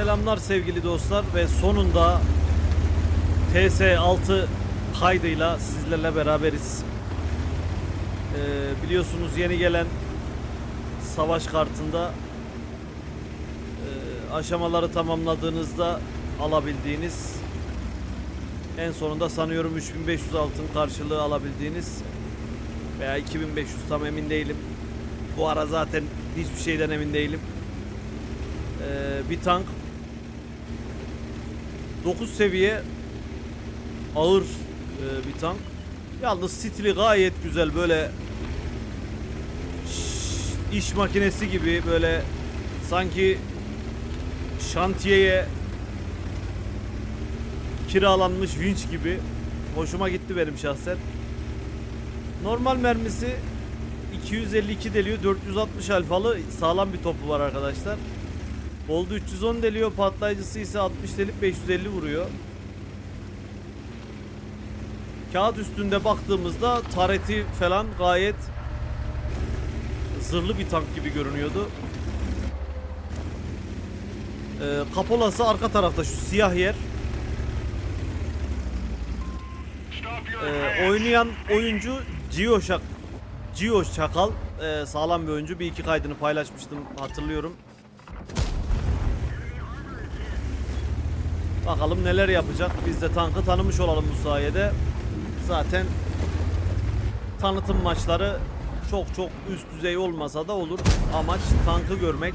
Selamlar sevgili dostlar ve sonunda TS6 kaydıyla sizlerle beraberiz. Ee, biliyorsunuz yeni gelen savaş kartında e, aşamaları tamamladığınızda alabildiğiniz en sonunda sanıyorum 3500 altın karşılığı alabildiğiniz veya 2500 tam emin değilim. Bu ara zaten hiçbir şeyden emin değilim. Ee, bir tank 9 seviye ağır e, bir tank. Yalnız stili gayet güzel böyle iş makinesi gibi böyle sanki şantiyeye kiralanmış vinç gibi hoşuma gitti benim şahsen. Normal mermisi 252 deliyor 460 alfalı sağlam bir topu var arkadaşlar. Oldu 310 deliyor patlayıcısı ise 60 delip 550 vuruyor. Kağıt üstünde baktığımızda tareti falan gayet zırhlı bir tank gibi görünüyordu. Ee, kapolası arka tarafta şu siyah yer. Ee, oynayan oyuncu Gio Şak Gio Çakal Ee, sağlam bir oyuncu. Bir iki kaydını paylaşmıştım hatırlıyorum. Bakalım neler yapacak. Biz de tankı tanımış olalım bu sayede. Zaten tanıtım maçları çok çok üst düzey olmasa da olur. Amaç tankı görmek,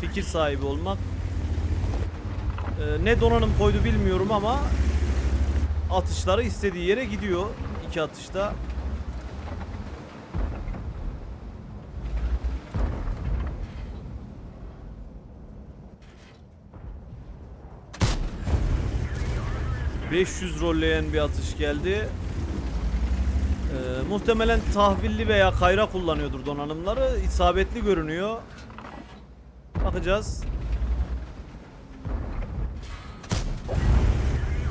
fikir sahibi olmak. Ee, ne donanım koydu bilmiyorum ama atışları istediği yere gidiyor. iki atışta. ...500 rolleyen bir atış geldi. Ee, muhtemelen tahvilli veya kayra kullanıyordur donanımları. İsabetli görünüyor. Bakacağız.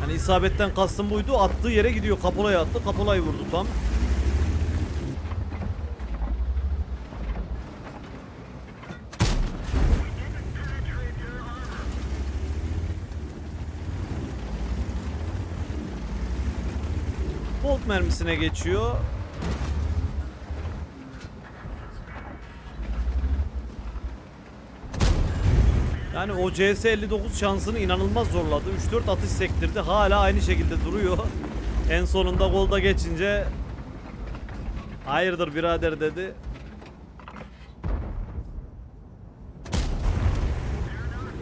Hani isabetten kastım buydu. Attığı yere gidiyor. Kapolaya attı. Kapolayı vurdu tam. Mermisine geçiyor. Yani o CS59 şansını inanılmaz zorladı. 3-4 atış sektirdi. Hala aynı şekilde duruyor. En sonunda golda geçince hayırdır birader dedi.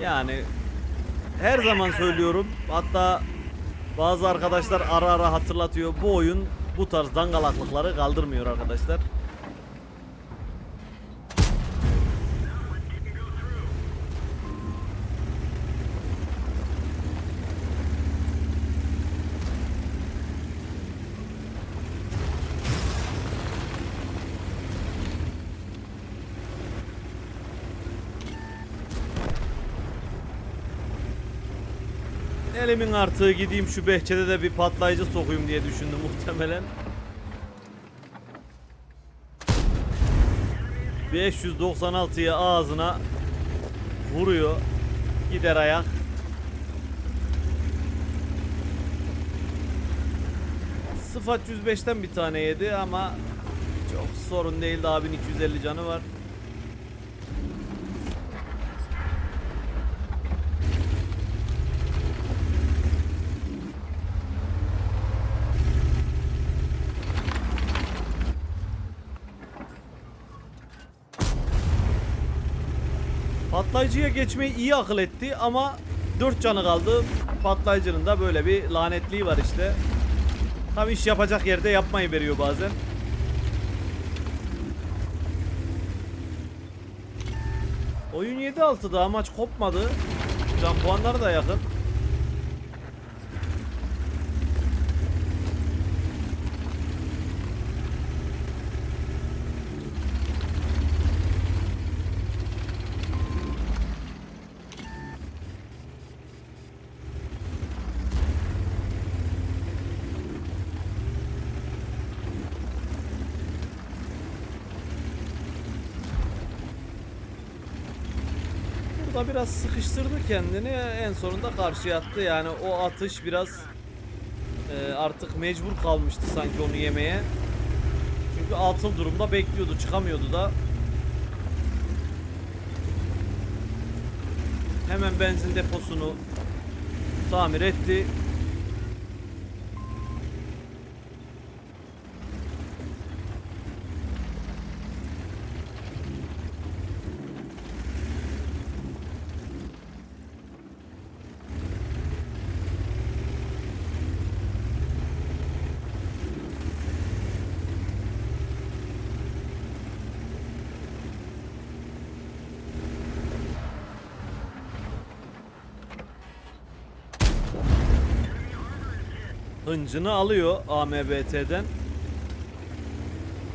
Yani her zaman söylüyorum. Hatta bazı arkadaşlar ara ara hatırlatıyor. Bu oyun bu tarz dangalaklıkları kaldırmıyor arkadaşlar. Elimin artığı gideyim şu behçede de bir patlayıcı sokayım diye düşündüm muhtemelen. 596'ya ağzına vuruyor. Gider ayak. Sıfat 105'ten bir tane yedi ama çok sorun değil daha 1250 canı var. Patlayıcıya geçmeyi iyi akıl etti ama 4 canı kaldı. Patlayıcının da böyle bir lanetliği var işte. Tam iş yapacak yerde yapmayı veriyor bazen. Oyun 7-6'da amaç kopmadı. Can puanları da yakın. Burada biraz sıkıştırdı kendini. En sonunda karşıya attı. Yani o atış biraz e, artık mecbur kalmıştı sanki onu yemeye. Çünkü atıl durumda bekliyordu. Çıkamıyordu da. Hemen benzin deposunu tamir etti. Hıncını alıyor AMBT'den.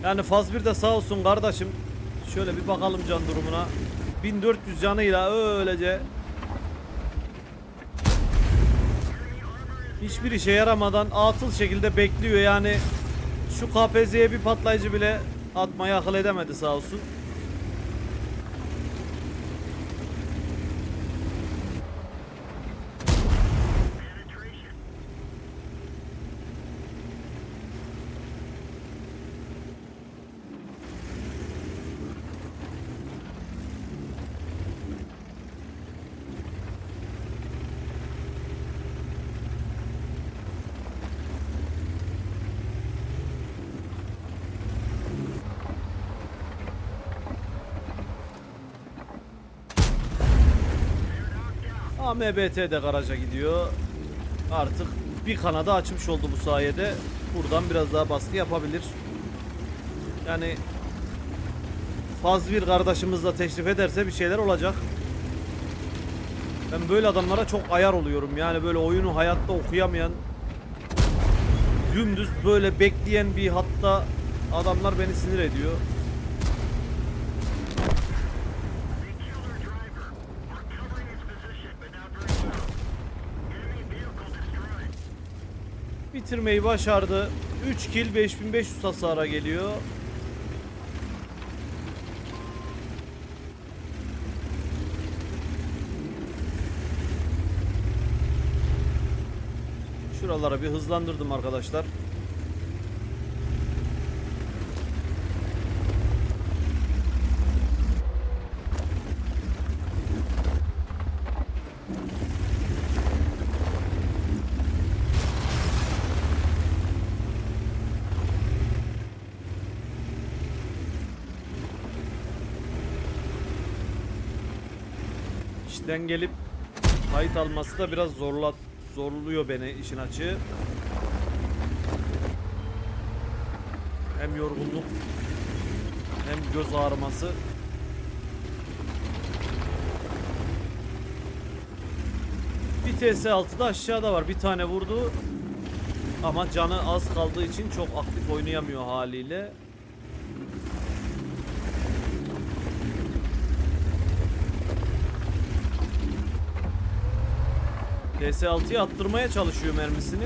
Yani faz bir de sağ olsun kardeşim. Şöyle bir bakalım can durumuna. 1400 canıyla öylece hiçbir işe yaramadan atıl şekilde bekliyor yani şu KPZ'ye bir patlayıcı bile atmayı akıl edemedi sağ olsun. AMBT de garaja gidiyor. Artık bir kanadı açmış oldu bu sayede. Buradan biraz daha baskı yapabilir. Yani faz bir kardeşimizle teşrif ederse bir şeyler olacak. Ben böyle adamlara çok ayar oluyorum. Yani böyle oyunu hayatta okuyamayan dümdüz böyle bekleyen bir hatta adamlar beni sinir ediyor. Bitirmeyi başardı. 3 kill 5500 hasara geliyor. Şuralara bir hızlandırdım arkadaşlar. İşten gelip kayıt alması da biraz zorla zorluyor beni işin açığı. Hem yorgunluk hem göz ağrıması. Bir TS6 da aşağıda var. Bir tane vurdu. Ama canı az kaldığı için çok aktif oynayamıyor haliyle. DS6'ya attırmaya çalışıyor mermisini.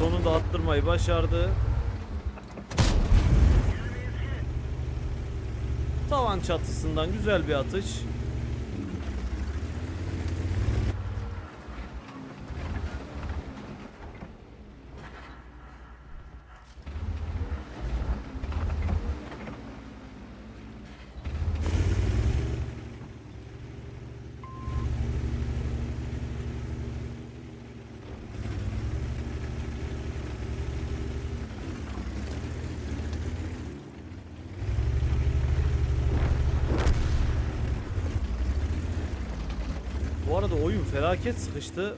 Sonunda attırmayı başardı. Tavan çatısından güzel bir atış. Bu arada oyun felaket sıkıştı.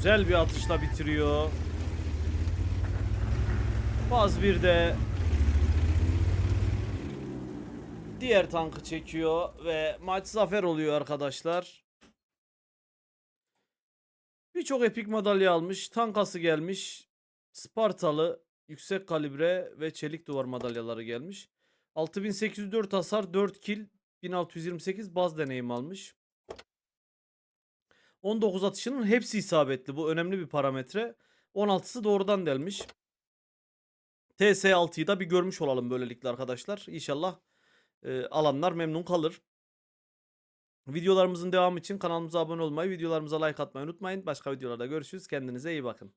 Güzel bir atışla bitiriyor. Baz bir de diğer tankı çekiyor ve maç zafer oluyor arkadaşlar. Birçok epik madalya almış. Tankası gelmiş. Spartalı, yüksek kalibre ve çelik duvar madalyaları gelmiş. 6804 hasar, 4 kill, 1628 baz deneyim almış. 19 atışının hepsi isabetli. Bu önemli bir parametre. 16'sı doğrudan delmiş. TS6'yı da bir görmüş olalım böylelikle arkadaşlar. İnşallah e, alanlar memnun kalır. Videolarımızın devamı için kanalımıza abone olmayı, videolarımıza like atmayı unutmayın. Başka videolarda görüşürüz. Kendinize iyi bakın.